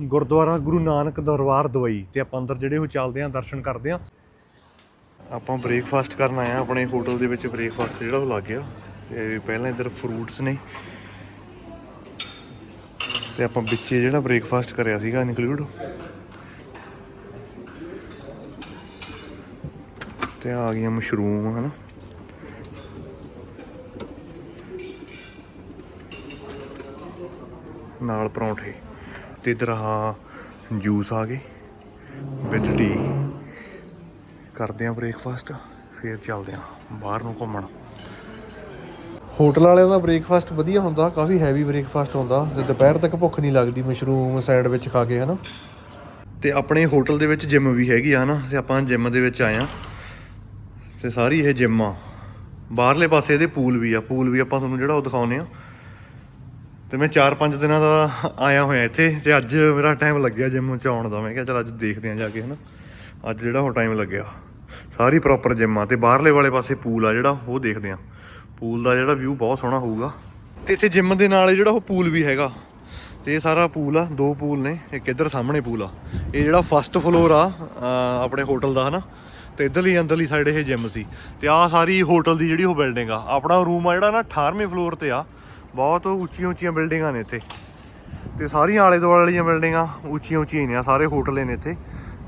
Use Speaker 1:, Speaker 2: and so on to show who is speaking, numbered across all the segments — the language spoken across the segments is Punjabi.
Speaker 1: ਗੁਰਦੁਆਰਾ ਗੁਰੂ ਨਾਨਕ ਦਰਬਾਰ ਦਵਾਈ ਤੇ ਆਪਾਂ ਅੰਦਰ ਜਿਹੜੇ ਉਹ ਚੱਲਦੇ ਆਂ, ਦਰਸ਼ਨ ਕਰਦੇ ਆਂ। ਆਪਾਂ ਬ੍ਰੇਕਫਾਸਟ ਕਰਨ ਆਏ ਆ, ਆਪਣੇ ਹੋਟਲ ਦੇ ਵਿੱਚ ਬ੍ਰੇਕਫਾਸਟ ਜਿਹੜਾ ਉਹ ਲੱਗ ਗਿਆ। ਤੇ ਪਹਿਲਾਂ ਇੱਧਰ ਫਰੂਟਸ ਨੇ। ਤੇ ਆਪਾਂ ਵਿੱਚੇ ਜਿਹੜਾ ਬ੍ਰੇਕਫਾਸਟ ਕਰਿਆ ਸੀਗਾ ਇਨਕਲੂਡ ਤੇ ਆ ਗਈਆਂ ਮਸ਼ਰੂਮ, ਹਨਾ। ਨਾਲ ਪਰੌਂਠੇ। ਤੇ ਇਧਰ ਆ ਜੂਸ ਆ ਗਏ। With tea. ਕਰਦੇ ਆ ਬ੍ਰੇਕਫਾਸਟ ਫੇਰ ਚੱਲਦੇ ਆ ਬਾਹਰ ਨੂੰ ਘੁੰਮਣ। ਹੋਟਲ ਵਾਲਿਆਂ ਦਾ ਬ੍ਰੇਕਫਾਸਟ ਵਧੀਆ ਹੁੰਦਾ, ਕਾਫੀ ਹੈਵੀ ਬ੍ਰੇਕਫਾਸਟ ਹੁੰਦਾ। ਤੇ ਦੁਪਹਿਰ ਤੱਕ ਭੁੱਖ ਨਹੀਂ ਲੱਗਦੀ ਮਸ਼ਰੂਮ ਸੈਂਡਵਿਚ ਖਾ ਕੇ, ਹਨਾ। ਤੇ ਆਪਣੇ ਹੋਟਲ ਦੇ ਵਿੱਚ ਜਿਮ ਵੀ ਹੈਗੀ ਆ, ਹਨਾ। ਤੇ ਆਪਾਂ ਜਿਮ ਦੇ ਵਿੱਚ ਆਏ ਆ। ਤੇ ਸਾਰੀ ਇਹ ਜਿਮ ਆ। ਬਾਹਰਲੇ ਪਾਸੇ ਇਹਦੇ ਪੂਲ ਵੀ ਆ। ਪੂਲ ਵੀ ਆਪਾਂ ਤੁਹਾਨੂੰ ਜਿਹੜਾ ਉਹ ਦਿਖਾਉਨੇ ਆ। ਤੇ ਮੈਂ 4-5 ਦਿਨਾਂ ਦਾ ਆਇਆ ਹੋਇਆ ਇੱਥੇ ਤੇ ਅੱਜ ਮੇਰਾ ਟਾਈਮ ਲੱਗਿਆ ਜਿਮ ਚ ਆਉਣ ਦਾ। ਮੈਂ ਕਿਹਾ ਚਲ ਅੱਜ ਦੇਖਦੇ ਆ ਜਾ ਕੇ ਹਨਾ। ਅੱਜ ਜਿਹੜਾ ਉਹ ਟਾਈਮ ਲੱਗਿਆ। ਸਾਰੀ ਪ੍ਰੋਪਰ ਜਿਮ ਆ ਤੇ ਬਾਹਰਲੇ ਵਾਲੇ ਪਾਸੇ ਪੂਲ ਆ ਜਿਹੜਾ, ਉਹ ਦੇਖਦੇ ਆ ਪੂਲ ਦਾ ਜਿਹੜਾ ਵਿਊ ਬਹੁਤ ਸੋਹਣਾ ਹੋਊਗਾ। ਤੇ ਇੱਥੇ ਜਿਮ ਦੇ ਨਾਲ ਜਿਹੜਾ ਉਹ ਪੂਲ ਵੀ ਹੈਗਾ। ਤੇ ਇਹ ਸਾਰਾ ਪੂਲ ਆ, ਦੋ ਪੂਲ ਨੇ, ਇੱਕ ਇੱਧਰ ਸਾਹਮਣੇ ਪੂਲ ਆ। ਇਹ ਜਿਹੜਾ ਫਸਟ ਫਲੋਰ ਆ ਆਪਣੇ ਹੋਟਲ ਦਾ ਹਨਾ। ਤੇ ਇੱਧਰਲੀ ਅੰਦਰਲੀ ਸਾਈਡ ਇਹ ਜਿਮ ਸੀ। ਤੇ ਆ ਸਾਰੀ ਹੋਟਲ ਦੀ ਜਿਹੜੀ ਉਹ ਬਿਲਡਿੰਗ ਆ, ਆਪਣਾ ਰੂਮ ਆ ਜਿਹੜਾ ਨਾ 18ਵੇਂ ਫਲੋਰ ਤੇ ਆ। ਬਹੁਤ ਉੱਚੀਆਂ ਉੱਚੀਆਂ ਬਿਲਡਿੰਗਾਂ ਨੇ ਇੱਥੇ। ਤੇ ਸਾਰੀਆਂ ਆਲੇ ਦੁਆਲੇ ਵਾਲੀਆਂ ਬਿਲਡਿੰਗਾਂ ਉੱਚੀਆਂ ਉੱਚੀਆਂ ਨੇ ਸਾਰੇ ਹੋਟਲ ਨੇ ਇੱਥੇ।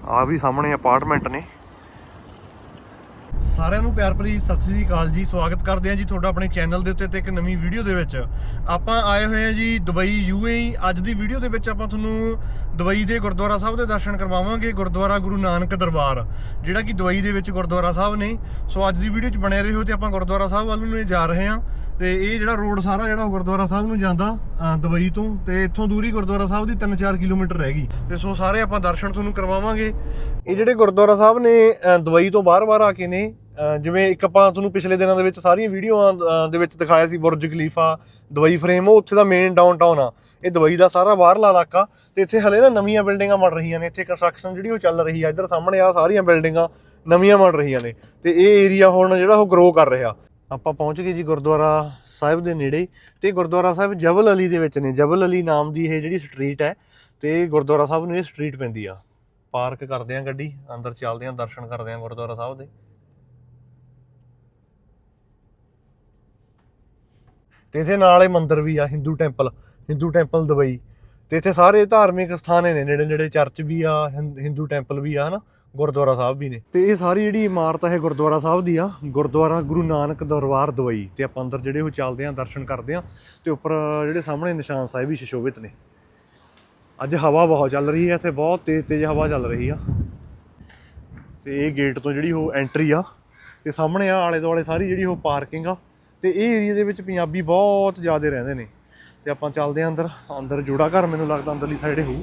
Speaker 1: ਆ ਵੀ ਸਾਹਮਣੇ ਅਪਾਰਟਮੈਂਟ ਨੇ। ਸਾਰਿਆਂ ਨੂੰ ਪਿਆਰ ਭਰੀ ਸਤਿ ਸ੍ਰੀ ਅਕਾਲ ਜੀ, ਸਵਾਗਤ ਕਰਦੇ ਹਾਂ ਜੀ ਤੁਹਾਡਾ ਆਪਣੇ ਚੈਨਲ ਦੇ ਉੱਤੇ ਤੇ ਇੱਕ ਨਵੀਂ ਵੀਡੀਓ ਦੇ ਵਿੱਚ। ਆਪਾਂ ਆਏ ਹੋਏ ਹਾਂ ਜੀ ਦੁਬਈ ਯੂਏਈ ਅੱਜ ਦੀ ਵੀਡੀਓ ਦੇ ਵਿੱਚ ਆਪਾਂ ਤੁਹਾਨੂੰ ਦੁਬਈ ਦੇ ਗੁਰਦੁਆਰਾ ਸਾਹਿਬ ਦੇ ਦਰਸ਼ਨ ਕਰਵਾਵਾਂਗੇ, ਗੁਰਦੁਆਰਾ ਗੁਰੂ ਨਾਨਕ ਦਰਬਾਰ, ਜਿਹੜਾ ਕਿ ਦੁਬਈ ਦੇ ਵਿੱਚ ਗੁਰਦੁਆਰਾ ਸਾਹਿਬ ਨੇ। ਸੋ ਅੱਜ ਦੀ ਵੀਡੀਓ 'ਚ ਬਣੇ ਰਹੋ ਤੇ ਆਪਾਂ ਗੁਰਦੁਆਰਾ ਸਾਹਿਬ ਵੱਲ ਨੂੰ ਜਾ ਰਹੇ ਹਾਂ ਤੇ ਇਹ ਜਿਹੜਾ ਰੋਡ ਸਾਰਾ ਜਿਹੜਾ ਉਹ ਗੁਰਦੁਆਰਾ ਸਾਹਿਬ ਨੂੰ ਜਾਂਦਾ। ਦੁਬਈ ਤੋਂ ਤੇ ਇੱਥੋਂ ਦੂਰੀ ਗੁਰਦੁਆਰਾ ਸਾਹਿਬ ਦੀ 3-4 ਕਿਲੋਮੀਟਰ ਰਹਿ ਗਈ। ਤੇ ਸੋ ਸਾਰੇ ਆਪਾਂ ਦਰਸ਼ਨ ਤੁਹਾਨੂੰ ਕਰਵਾਵਾਂਗੇ। ਇਹ ਜਿਹੜੇ ਗੁਰਦੁਆਰਾ ਸਾਹਿਬ ਨੇ ਦੁਬਈ ਤੋਂ ਬਾਹਰ-ਬਾਹਰ ਆ ਕੇ ਨੇ ਜਿਵੇਂ ਇੱਕ ਆਪਾਂ ਤੁਹਾਨੂੰ ਪਿਛਲੇ ਦਿਨਾਂ ਦੇ ਵਿੱਚ ਸਾਰੀਆਂ ਵੀਡੀਓਆਂ ਦੇ ਵਿੱਚ ਦਿਖਾਇਆ ਸੀ, ਬੁਰਜ ਖਲੀਫਾ, ਦੁਬਈ ਫਰੇਮ, ਉਹ ਉੱਥੇ ਦਾ ਮੇਨ ਡਾਊਨਟਾਊਨ ਆ। ਇਹ ਦੁਬਈ ਦਾ ਸਾਰਾ ਬਾਹਰਲਾ ਇਲਾਕਾ। ਤੇ ਇੱਥੇ ਹਲੇ ਨਾ ਨਵੀਆਂ ਬਿਲਡਿੰਗਾਂ ਬਣ ਰਹੀਆਂ ਨੇ। ਇੱਥੇ ਕੰਸਟਰਕਸ਼ਨ ਜਿਹੜੀ ਉਹ ਚੱਲ ਰਹੀ ਆ। ਇੱਧਰ ਸਾਹਮਣੇ ਆ ਸਾਰੀਆਂ ਬਿਲਡਿੰਗਾਂ ਨਵੀਆਂ ਬਣ ਰਹੀਆਂ ਨੇ। ਤੇ ਇਹ ਏਰੀਆ ਹੁਣ ਜਿਹੜਾ ਉਹ ਗਰੋ ਕਰ ਰਿਹਾ। ਆਪਾਂ ਪਹੁੰਚ ਗਏ ਜੀ ਗੁਰਦੁਆਰਾ ਸਾਹਿਬ ਦੇ ਨੇੜੇ ਤੇ ਗੁਰਦੁਆਰਾ ਸਾਹਿਬ ਜਬਲ ਅਲੀ ਦੇ ਵਿੱਚ ਨੇ। ਜਬਲ ਅਲੀ ਨਾਮ ਦੀ ਇਹ ਜਿਹੜੀ ਸਟਰੀਟ ਹੈ ਤੇ ਗੁਰਦੁਆਰਾ ਸਾਹਿਬ ਨੂੰ ਇਹ ਸਟਰੀਟ ਪੈਂਦੀ ਆ। ਪਾਰਕ ਕਰਦੇ ਆ ਗੱਡੀ, ਅੰਦਰ ਚੱਲਦੇ ਆ, ਦਰਸ਼ਨ ਕਰਦੇ ਆ ਗੁਰਦੁਆਰਾ ਸਾਹਿਬ ਦੇ। ਤੇ ਇੱਥੇ ਨਾਲ ਇਹ ਮੰਦਿਰ ਵੀ ਆ Hindu temple Hindu temple Dubai. ਤੇ ਇੱਥੇ ਸਾਰੇ ਧਾਰਮਿਕ ਸਥਾਨ ਨੇ ਨੇੜੇ ਨੇੜੇ ਚਰਚ ਵੀ ਆ ਹਿੰ- ਹਿੰਦੂ ਟੈਂਪਲ ਵੀ ਆ, ਹਨਾ? ਗੁਰਦੁਆਰਾ ਸਾਹਿਬ ਵੀ ਨੇ। ਤੇ ਇਹ ਸਾਰੀ ਜਿਹੜੀ ਇਮਾਰਤ ਹੈ ਗੁਰਦੁਆਰਾ ਸਾਹਿਬ ਦੀ ਆ। ਗੁਰਦੁਆਰਾ ਗੁਰੂ ਨਾਨਕ ਦਰਬਾਰ ਦਵਾਈ ਤੇ ਆਪਾਂ ਅੰਦਰ ਜਿਹੜੇ ਉਹ ਚੱਲਦੇ ਆ, ਦਰਸ਼ਨ ਕਰਦੇ ਆ ਤੇ ਉੱਪਰ ਜਿਹੜੇ ਸਾਹਮਣੇ ਨਿਸ਼ਾਨ ਸਾਹਿਬ ਵੀ ਸ਼ਿਸ਼ੋਭਿਤ ਨੇ। ਅੱਜ ਹਵਾ ਬਹੁਤ ਚੱਲ ਰਹੀ ਹੈ ਇੱਥੇ ਬਹੁਤ ਤੇਜ਼ ਤੇਜ਼ ਹਵਾ ਚੱਲ ਰਹੀ ਆ। ਤੇ ਇਹ ਗੇਟ ਤੋਂ ਜਿਹੜੀ ਉਹ ਐਂਟਰੀ ਆ, ਤੇ ਸਾਹਮਣੇ ਆ ਆਲੇ ਦੁਆਲੇ ਸਾਰੀ ਜਿਹੜੀ ਉਹ ਪਾਰਕਿੰਗ ਆ, ਤੇ ਇਹ ਏਰੀਆ ਦੇ ਵਿੱਚ ਪੰਜਾਬੀ ਬਹੁਤ ਜ਼ਿਆਦਾ ਰਹਿੰਦੇ ਨੇ। ਤੇ ਆਪਾਂ ਚੱਲਦੇ ਆ ਅੰਦਰ ਅੰਦਰ ਜੋੜਾ ਘਰ ਮੈਨੂੰ ਲੱਗਦਾ ਅੰਦਰਲੀ ਸਾਈਡ ਹੋਊ।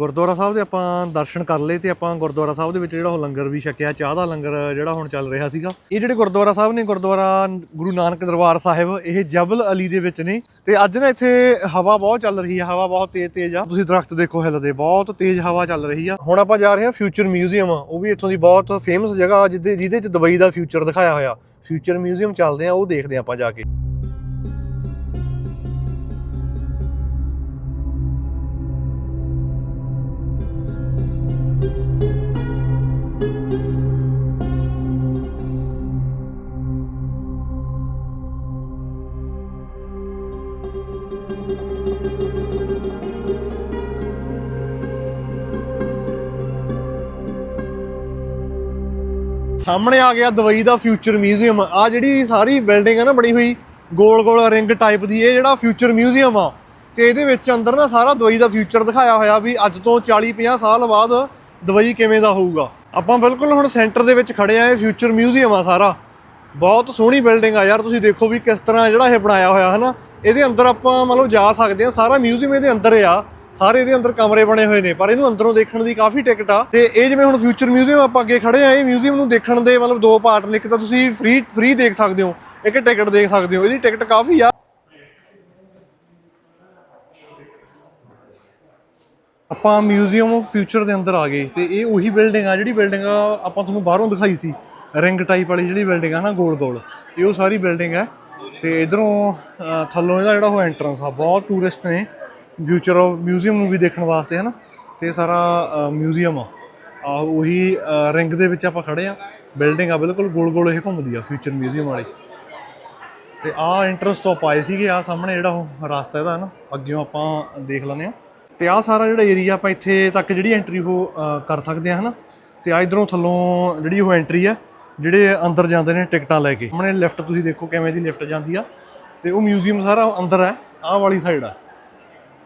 Speaker 1: ਗੁਰਦੁਆਰਾ ਸਾਹਿਬ ਦੇ ਆਪਾਂ ਦਰਸ਼ਨ ਕਰ ਲਏ ਤੇ ਆਪਾਂ ਗੁਰਦੁਆਰਾ ਸਾਹਿਬ ਦੇ ਵਿੱਚ ਜਿਹੜਾ ਉਹ ਲੰਗਰ ਵੀ ਛਕਿਆ, ਚਾਹ ਦਾ ਲੰਗਰ ਜਿਹੜਾ ਹੁਣ ਚੱਲ ਰਿਹਾ ਸੀਗਾ। ਇਹ ਜਿਹੜੇ ਗੁਰਦੁਆਰਾ ਸਾਹਿਬ ਨੇ, ਗੁਰਦੁਆਰਾ ਗੁਰੂ ਨਾਨਕ ਦਰਬਾਰ ਸਾਹਿਬ, ਇਹ ਜਬਲ ਅਲੀ ਦੇ ਵਿੱਚ ਨੇ। ਤੇ ਅੱਜ ਨਾ ਇੱਥੇ ਹਵਾ ਬਹੁਤ ਚੱਲ ਰਹੀ ਹੈ ਹਵਾ ਬਹੁਤ ਤੇਜ਼ ਤੇਜ਼ ਆ। ਤੁਸੀਂ ਦਰਖਤ ਦੇਖੋ ਹਿੱਲਦੇ ਬਹੁਤ ਤੇਜ਼ ਹਵਾ ਚੱਲ ਰਹੀ ਆ। ਹੁਣ ਆਪਾਂ ਜਾ ਰਹੇ ਹਾਂ ਫਿਊਚਰ ਮਿਊਜ਼ੀਅਮ ਉਹ ਵੀ ਇੱਥੋਂ ਦੀ ਬਹੁਤ ਫੇਮਸ ਜਗ੍ਹਾ ਜਿਹਦੇ ਜਿਹਦੇ ਚ ਦੁਬਈ ਦਾ ਫਿਊਚਰ ਦਿਖਾਇਆ ਹੋਇਆ। ਫਿਊਚਰ ਮਿਊਜ਼ੀਅਮ ਚੱਲਦੇ ਆ, ਉਹ ਦੇਖਦੇ ਆ ਆਪਾਂ ਜਾ ਕੇ। ਸਾਹਮਣੇ ਆ ਗਿਆ ਦੁਬਈ ਦਾ ਫਿਊਚਰ ਮਿਊਜ਼ੀਅਮ ਆ ਜਿਹੜੀ ਸਾਰੀ ਬਿਲਡਿੰਗ ਆ ਨਾ ਬਣੀ ਹੋਈ, ਗੋਲ ਗੋਲ ਰਿੰਗ ਟਾਈਪ ਦੀ, ਇਹ ਜਿਹੜਾ ਫਿਊਚਰ ਮਿਊਜ਼ੀਅਮ ਆ। ਤੇ ਇਹਦੇ ਵਿੱਚ ਅੰਦਰ ਨਾ ਸਾਰਾ ਦੁਬਈ ਦਾ ਫਿਊਚਰ ਦਿਖਾਇਆ ਹੋਇਆ ਵੀ ਅੱਜ ਤੋਂ 40 50 ਸਾਲ ਬਾਅਦ ਦੁਬਈ ਕਿਵੇਂ ਦਾ ਹੋਊਗਾ। ਆਪਾਂ ਬਿਲਕੁਲ ਹੁਣ ਸੈਂਟਰ ਦੇ ਵਿੱਚ ਖੜੇ ਆ, ਇਹ ਫਿਊਚਰ ਮਿਊਜ਼ੀਅਮ ਆ ਸਾਰਾ। ਬਹੁਤ ਸੋਹਣੀ ਬਿਲਡਿੰਗ ਆ ਯਾਰ, ਤੁਸੀਂ ਦੇਖੋ ਵੀ ਕਿਸ ਤਰ੍ਹਾਂ ਜਿਹੜਾ ਇਹ ਬਣਾਇਆ ਹੋਇਆ ਹੈ ਨਾ ਇਹਦੇ ਅੰਦਰ ਆਪਾਂ ਮਤਲਬ ਜਾ ਸਕਦੇ ਆ, ਸਾਰਾ ਮਿਊਜ਼ੀਅਮ ਇਹਦੇ ਅੰਦਰ ਆ। ਸਾਰੇ ਇਹਦੇ ਅੰਦਰ ਕਮਰੇ ਬਣੇ ਹੋਏ ਨੇ, ਪਰ ਇਹਨੂੰ ਅੰਦਰੋਂ ਦੇਖਣ ਦੀ ਕਾਫੀ ਟਿਕਟ ਆ। ਤੇ ਇਹ ਜਿਵੇਂ ਹੁਣ ਫਿਊਚਰ ਮਿਊਜ਼ੀਅਮ ਆਪਾਂ ਅੱਗੇ ਖੜੇ ਆ, ਇਹ ਮਿਊਜ਼ੀਅਮ ਨੂੰ ਦੇਖਣ ਦੇ ਮਤਲਬ ਦੋ ਪਾਰਟ ਨੇ, ਇੱਕ ਤਾਂ ਤੁਸੀਂ ਫ੍ਰੀ ਫ੍ਰੀ ਦੇਖ ਸਕਦੇ ਹੋ, ਇੱਕ ਟਿਕਟ ਦੇਖ ਸਕਦੇ ਹੋ, ਇਹਦੀ ਟਿਕਟ ਕਾਫੀ ਆ। ਆਪਾਂ ਮਿਊਜ਼ੀਅਮ ਆਫ ਫਿਊਚਰ ਦੇ ਅੰਦਰ ਆ ਗਏ, ਤੇ ਇਹ ਉਹੀ ਬਿਲਡਿੰਗ ਆ, ਜਿਹੜੀ ਬਿਲਡਿੰਗ ਆਪਾਂ ਤੁਹਾਨੂੰ ਬਾਹਰੋਂ ਦਿਖਾਈ ਸੀ ਰਿੰਗ ਟਾਈਪ ਵਾਲੀ ਜਿਹੜੀ ਬਿਲਡਿੰਗ ਆ ਨਾ, ਗੋਲ ਗੋਲ, ਇਹ ਉਹ ਸਾਰੀ ਬਿਲਡਿੰਗ ਹੈ ਤੇ ਇਧਰੋਂ ਥੱਲੋਂ ਇਹਦਾ ਜਿਹੜਾ ਉਹ ਐਂਟਰੈਂਸ ਆ, ਬਹੁਤ ਟੂਰਿਸਟ ਨੇ। ਫਿਊਚਰ ਆਫ ਮਿਊਜ਼ੀਅਮ ਨੂੰ ਵੀ ਦੇਖਣ ਵਾਸਤੇ, ਹਨਾ? ਤੇ ਇਹ ਸਾਰਾ ਮਿਊਜ਼ੀਅਮ ਆ। ਉਹੀ ਰਿੰਗ ਦੇ ਵਿੱਚ ਆਪਾਂ ਖੜੇ ਆ। ਬਿਲਡਿੰਗ ਆ, ਬਿਲਕੁਲ ਗੋਲ ਗੋਲ ਇਹ ਘੁੰਮਦੀ ਆ ਫਿਊਚਰ ਮਿਊਜ਼ੀਅਮ ਵਾਲੀ। ਤੇ ਆ ਇੰਟਰਸ ਤੋਂ ਪਾਏ ਸੀਗੇ ਆ ਸਾਹਮਣੇ ਜਿਹੜਾ ਉਹ ਰਸਤਾ ਇਹਦਾ ਨਾ ਅੱਗਿਓਂ ਆਪਾਂ ਦੇਖ ਲੈਂਦੇ ਆ। ਤੇ ਆ ਸਾਰਾ ਜਿਹੜਾ ਏਰੀਆ ਆਪਾਂ ਇੱਥੇ ਤੱਕ ਜਿਹੜੀ ਐਂਟਰੀ ਉਹ ਕਰ ਸਕਦੇ ਆ, ਹਨਾ? ਤੇ ਆ ਇਧਰੋਂ ਥੱਲੋਂ ਜਿਹੜੀ ਉਹ ਐਂਟਰੀ ਆ, ਜਿਹੜੇ ਅੰਦਰ ਜਾਂਦੇ ਨੇ ਟਿਕਟਾਂ ਲੈ ਕੇ। ਸਾਹਮਣੇ ਲੈਫਟ ਤੁਸੀਂ ਦੇਖੋ ਕਿਵੇਂ ਦੀ ਲਿਫਟ ਜਾਂਦੀ ਆ। ਤੇ ਉਹ ਮਿਊਜ਼ੀਅਮ ਸਾਰਾ ਅੰਦਰ ਹੈ ਆਹ ਵਾਲੀ ਸਾਈਡ ਆ।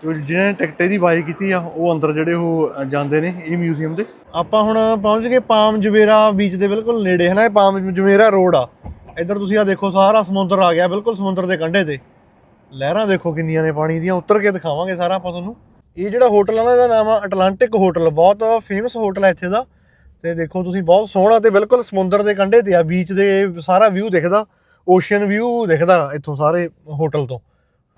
Speaker 1: ਜਿਹਨੇ ਟਿਕਟੇ ਦੀ ਬਾਈ ਕੀਤੀ ਆ, ਉਹ ਅੰਦਰ ਜਿਹੜੇ ਉਹ ਜਾਂਦੇ ਨੇ ਇਹ ਮਿਊਜ਼ੀਅਮ ਦੇ। ਆਪਾਂ ਹੁਣ ਪਹੁੰਚ ਗਏ ਪਾਮ ਜਵੇਰਾ ਬੀਚ ਦੇ ਬਿਲਕੁਲ ਨੇੜੇ ਹੈ ਨਾ ਇਹ ਪਾਮ ਜਵੇਰਾ ਰੋਡ ਆ। ਇੱਧਰ ਤੁਸੀਂ ਆ ਦੇਖੋ, ਸਾਰਾ ਸਮੁੰਦਰ ਆ ਗਿਆ, ਬਿਲਕੁਲ ਸਮੁੰਦਰ ਦੇ ਕੰਢੇ ਤੇ। ਲਹਿਰਾਂ ਦੇਖੋ ਕਿੰਨੀਆਂ ਨੇ ਪਾਣੀ ਦੀਆਂ, ਉੱਤਰ ਕੇ ਦਿਖਾਵਾਂਗੇ ਸਾਰਾ ਆਪਾਂ ਤੁਹਾਨੂੰ। ਇਹ ਜਿਹੜਾ ਹੋਟਲ ਆ ਨਾ, ਇਹਦਾ ਨਾਮ ਆ ਅਟਲਾਂਟਿਕ ਹੋਟਲ ਬਹੁਤ ਫੇਮਸ ਹੋਟਲ ਹੈ ਇੱਥੇ ਦਾ। ਤੇ ਦੇਖੋ ਤੁਸੀਂ, ਬਹੁਤ ਸੋਹਣਾ ਤੇ ਬਿਲਕੁਲ ਸਮੁੰਦਰ ਦੇ ਕੰਢੇ ਤੇ ਆ ਬੀਚ ਦੇ ਸਾਰਾ ਵਿਊ ਦਿਖਦਾ ਓਸ਼ੀਅਨ ਵਿਊ ਦਿਖਦਾ ਇੱਥੋਂ ਸਾਰੇ ਹੋਟਲ ਤੋਂ।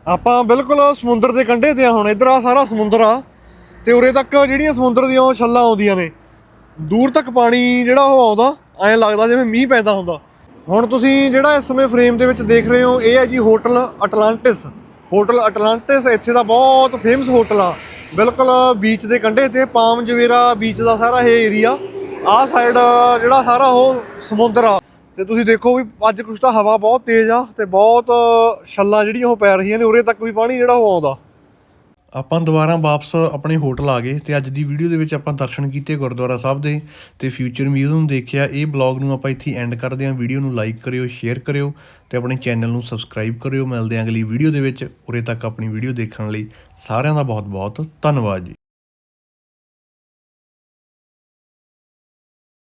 Speaker 1: ਆਪਾਂ ਬਿਲਕੁਲ ਸਮੁੰਦਰ ਦੇ ਕੰਢੇ ਤੇ ਆ ਹੁਣ, ਇਧਰ ਆ ਸਾਰਾ ਸਮੁੰਦਰ ਆ। ਤੇ ਉਰੇ ਤੱਕ ਜਿਹੜੀਆਂ ਸਮੁੰਦਰ ਦੀਆਂ ਉਹ ਛੱਲਾਂ ਆਉਂਦੀਆਂ ਨੇ। ਦੂਰ ਤੱਕ ਪਾਣੀ ਜਿਹੜਾ ਉਹ ਆਉਂਦਾ, ਐਂ ਲੱਗਦਾ ਜਿਵੇਂ ਮੀਂਹ ਪੈਂਦਾ ਹੁੰਦਾ। ਹੁਣ ਤੁਸੀਂ ਜਿਹੜਾ ਇਸ ਸਮੇਂ ਫਰੇਮ ਦੇ ਵਿੱਚ ਦੇਖ ਰਹੇ ਹੋ, ਇਹ ਹੈ ਜੀ ਹੋਟਲ ਅਟਲਾਂਟਿਸ ਹੋਟਲ ਅਟਲਾਂਟਿਸ ਇੱਥੇ ਦਾ ਬਹੁਤ ਫੇਮਸ ਹੋਟਲ ਆ। ਬਿਲਕੁਲ ਬੀਚ ਦੇ ਕੰਢੇ ਤੇ, ਪਾਮ ਜਵੇਰਾ ਬੀਚ ਦਾ ਸਾਰਾ ਇਹ ਏਰੀਆ ਆਹ ਸਾਈਡ ਜਿਹੜਾ ਸਾਰਾ ਉਹ ਸਮੁੰਦਰ ਆ। ਤੇ ਤੁਸੀਂ ਦੇਖੋ ਵੀ ਅੱਜ ਕੁਛ ਤਾਂ ਹਵਾ ਬਹੁਤ ਤੇਜ਼ ਆ ਤੇ ਬਹੁਤ ਛੱਲਾਂ ਜਿਹੜੀਆਂ ਉਹ ਪੈ ਰਹੀਆਂ ਨੇ, ਉਰੇ ਤੱਕ ਵੀ ਪਾਣੀ ਜਿਹੜਾ ਉਹ ਆਉਂਦਾ। ਆਪਾਂ ਦੁਬਾਰਾ ਵਾਪਸ ਆਪਣੇ ਹੋਟਲ ਆ ਗਏ ਤੇ ਅੱਜ ਦੀ ਵੀਡੀਓ ਦੇ ਵਿੱਚ ਆਪਾਂ ਦਰਸ਼ਨ ਕੀਤੇ ਗੁਰਦੁਆਰਾ ਸਾਹਿਬ ਦੇ ਤੇ ਫਿਊਚਰ ਮਿਊਜ਼ੀਅਮ ਦੇਖਿਆ। ਇਹ ਬਲੌਗ ਨੂੰ ਆਪਾਂ ਇੱਥੇ ਐਂਡ ਕਰਦੇ ਹਾਂ। ਵੀਡੀਓ ਨੂੰ ਲਾਈਕ ਕਰਿਓ ਸ਼ੇਅਰ ਕਰਿਓ ਤੇ ਆਪਣੇ ਚੈਨਲ ਨੂੰ ਸਬਸਕ੍ਰਾਈਬ ਕਰਿਓ। ਮਿਲਦੇ ਹਾਂ ਅਗਲੀ ਵੀਡੀਓ ਦੇ ਵਿੱਚ। ਉਰੇ ਤੱਕ ਆਪਣੀ ਵੀਡੀਓ ਦੇਖਣ ਲਈ ਸਾਰਿਆਂ ਦਾ ਬਹੁਤ ਬਹੁਤ ਧੰਨਵਾਦ ਜੀ।